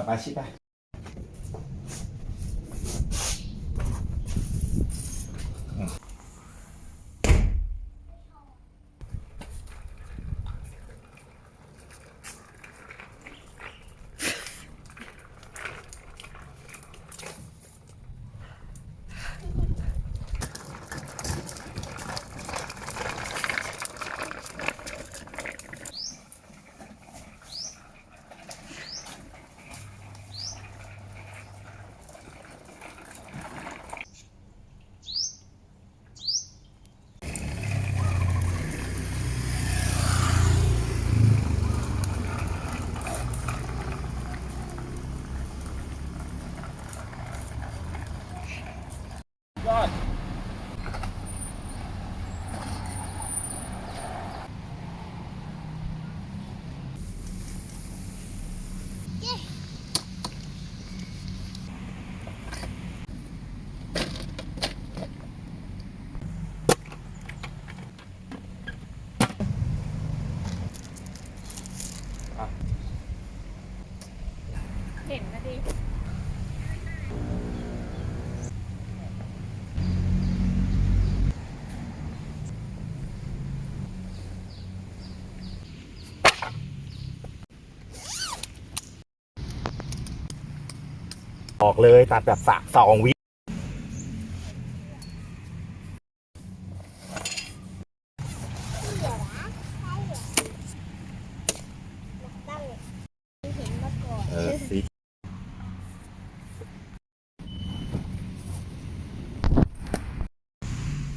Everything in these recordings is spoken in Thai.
Apa 拜 God. ออกเลยตัดแบบสะสองวิเดี๋ยวนะใช่เหรอตั้งเห็นมาก่อนเออสี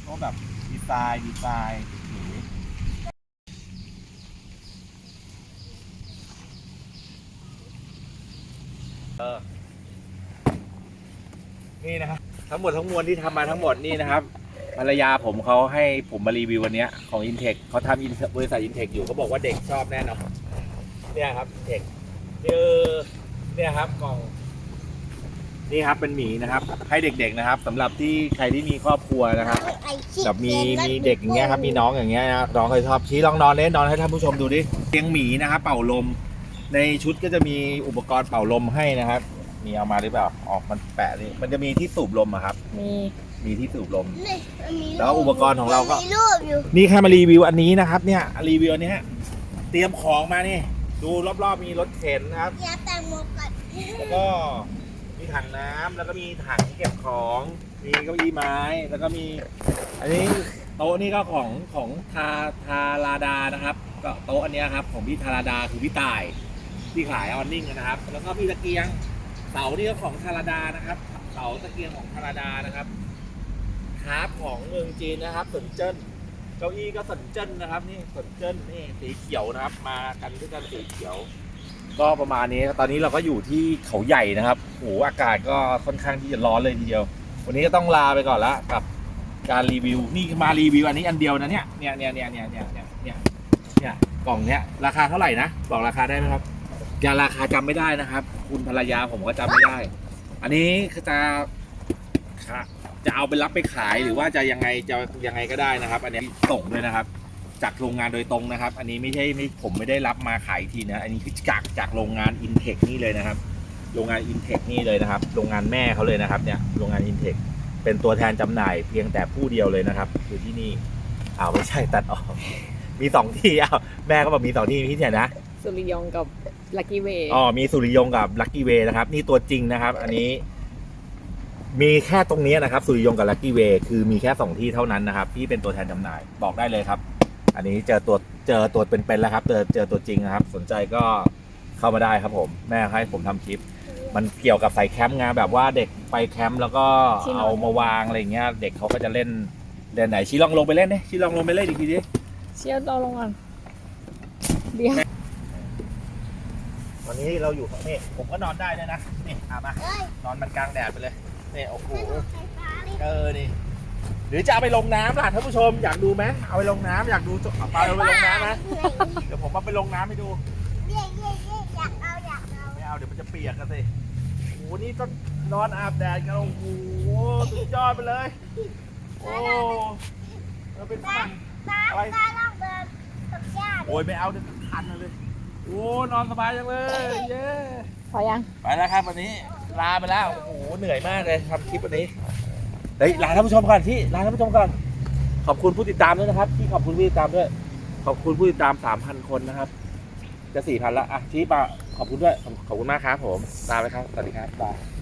ก็แบบดีไซน์ดีไซน์หนีเออ นี่นะครับทั้งหมดทั้งมวลที่ทำมาทั้งหมดนี่นะครับภรรยาผมเขาให้ผมมารีวิววันเนี้ยของ Intech เขาทำ Inte- บริษัท Intech อยู่เขาบอกว่าเด็กชอบแน่นอนเนี่ยครับ Intech คือเนี่ยครับกล่องนี่ครับเป็นหมีนะครับ ให้เด็กๆนะครับสำหรับที่ใครที่มีครอบครัวนะครับ แบบมีมีเด็กอย่างเงี้ยครับมีน้องอย่างเงี้ยนะน้องเคยชอบชี้ลองนอนเล่นนอนให้ท่านผู้ชมดูดิเตียงหมีนะครับเป่าลม ในชุดก็จะมีอุปกรณ์เป่าลมให้นะครับ มีเอามาหรือเปล่าออกมันแปะนี่มันจะมีที่สูบลมอะครับ มีมีที่สูบลม นี่มันมีแล้วอุปกรณ์ของเราก็ มีรูปอยู่นี่แค่มารีวิวอันนี้นะครับ เนี่ยรีวิวอันนี้ฮะเตรียมของมานี่ ดูรอบๆมีรถเข็นนะครับ อย่าแต่งหมวกกันแล้วก็มีถังน้ำแล้วก็มีถังเก็บของ มีเก้าอี้ไม้แล้วก็มี อันนี้โต๊ะนี่ก็ของของทาทาราดานะครับก็โต๊ะอันเนี้ยครับของพี่ทาราดาคือพี่ต่ายที่ขายออนนิ่งนะครับ แล้วก็มีตะเกียง เสานี่ก็ของคาราดานะครับ เสาตะเกียงของคาราดานะครับคาร์บของเมืองจีนนะครับสนเจิ้นเก้าอี้ก็สนเจิ้นนะครับ นี่สนเจิ้นนี่สีเขียวนะครับ มากันด้วยกันสีเขียว ก็ประมาณนี้ตอนนี้เราก็อยู่ที่เขาใหญ่นะครับโอ้อากาศก็ค่อนข้างที่จะร้อนเลยทีเดียว วันนี้ก็ต้องลาไปก่อนละกับการรีวิว นี่มารีวิวอันนี้อันเดียวนะเนี่ยเนี่ยเนี่ยเนี่ยเนี่ยเนี่ยเนี่ยกล่องเนี้ยราคาเท่าไหร่นะบอกราคาได้ไหมครับ ย่าราคาจำไม่ได้นะครับ คุณภรรยาผมก็จำไม่ได้ อันนี้จะจะเอาไปรับไปขายหรือว่าจะยังไงจะยังไงก็ได้นะครับ อันนี้ส่งด้วยนะครับ จากโรงงานโดยตรงนะครับ อันนี้ไม่ใช่ไม่ผมไม่ได้รับมาขายทีนะ อันนี้คือจากจากโรงงาน Intech นี่เลยนะครับ โรงงาน Intech นี่เลยนะครับ โรงงานแม่เขาเลยนะครับ เนี่ยโรงงาน Intech เป็นตัวแทนจำหน่ายเพียงแต่ผู้เดียวเลยนะครับคือที่นี่อ้าวไม่ใช่ตัดออก มีสองที่อ้าวแม่ก็บอกมีสองที่มีที่ไหนะสุริยองกับ ลักกี้เวย์อ๋อมีสุริยงกับลั c กี้เวนะครับ นี่ตัวจริงนะครับ อันนี้ มีแค่ตรงนี้นะครับ สุริยงกับลั c กี้เวคือมีแค่สองที่เท่านั้นนะครับ ที่เป็นตัวแทนจำหน่ายบอกได้เลยครับ อันนี้เจอตัวเจอตัวเป็นๆแล้วครับเจอเจอตัวจริงนะครับ สนใจก็เข้ามาได้ครับผม แม่ให้ผมทำคลิป มันเกี่ยวกับใส่แคมป์ไงแบบว่าเด็กไปแคมป์แล้วก็เอามาวางอะไรเงี้ย เด็กเขาก็จะเล่นเล่นไหนชี้ลองลงไปเล่นดิชี้ลองลงไปเล่นอีกทีดิ เชี่ยวเอาลงก่อนเดี๋ยว วันนี้เราอยู่นี่ผมก็นอนได้ด้วยนะนี่อามาเอ้ยนอนมันกลางแดดไปเลยนี่โอ้โหให้รถไฟฟ้าเลยเออนี่หรือจะเอาไปลงน้ำล่ะท่านผู้ชมอยากดูไหมเอาไปลงน้ำอยากดูจะเอาไปเอาไปลงน้ำนะเดี๋ยวผมเอาไปลงน้ำให้ดูเย่เย่เย่อยากเอาอยากเอาไม่เอาเดี๋ยวมันจะเปียกกันสิโอ้โหนี่ต้องนอนอาบแดดกันโอ้โหสุดยอดไปเลยโอ้เราเป็นฝรั่งตาอะไรตาลองเดินตกหญ้าดิโอ้ยไม่เอาเดี๋ยวทันเลย โอ้นอนสบายจังเลย เย้ พอยัง ไปแล้วครับวันนี้ ลาไปแล้ว โอ้โห เหนื่อยมากเลยทำคลิปวันนี้เฮ้ยลาท่านผู้ชมก่อนที่ลาท่านผู้ชมก่อน ขอบคุณผู้ติดตามด้วยนะครับ ที่ขอบคุณผู้ติดตามด้วย ขอบคุณผู้ติดตามสามพันคนนะครับ จะสี่พันละอะชี้ปะขอบคุณด้วย ขอบคุณมากครับผม ลาไปครับ สวัสดีครับบาย